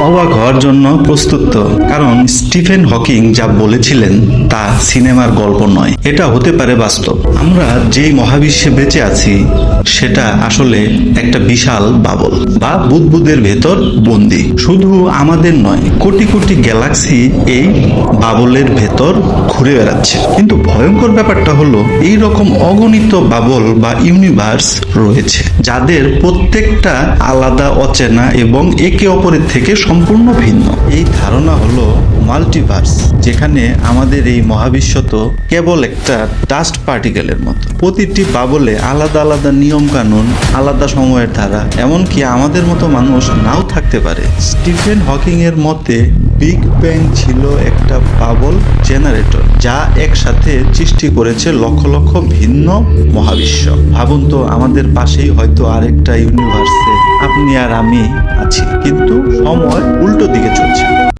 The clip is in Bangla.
অবাক হওয়ার জন্য প্রস্তুত। কারণ স্টিফেন হকিং যা বলেছিলেন তা সিনেমার গল্প নয়। এটা হতে পারে বাস্তব। আমরা যেই মহাবিশ্বে বেঁচে আছি, সেটা আসলে একটা বিশাল বাবল বা বুদবুদের ভেতর বন্দি। শুধু আমাদের নয়, কোটি কোটি গ্যালাক্সি এই বাবলের ভেতর ঘুরে বেড়াচ্ছে। কিন্তু ভয়ঙ্কর ব্যাপারটা হলো এই রকম অগণিত বাবল বা ইউনিভার্স রয়েছে, যাদের প্রত্যেকটা আলাদা অচেনা এবং একে অপরের থেকে সম্পূর্ণ ভিন্ন। এই ধারণা হলো মাল্টিভার্স যেখানে আমাদের এই মহাবিশ্ব তো কেবল একটা ডাস্ট পার্টিকেলের মতো। প্রতিটি বাবলে আলাদা আলাদা নিয়ম কানুন আলাদা সময়ের ধারা, এমনকি আমাদের মতো মানুষ নাও থাকতে পারে। স্টিফেন হকিং এর মতে বিগ ব্যাং ছিল একটা বাবল জেনারেটর যা একসাথে সৃষ্টি করেছে লক্ষ লক্ষ ভিন্ন মহাবিশ্ব। ভাবুন তো, আমাদের পাশেই হয়তো আরেকটা ইউনিভার্সে আপনি আর আমি আছি। কিন্তু অমর উল্টো দিকে চলে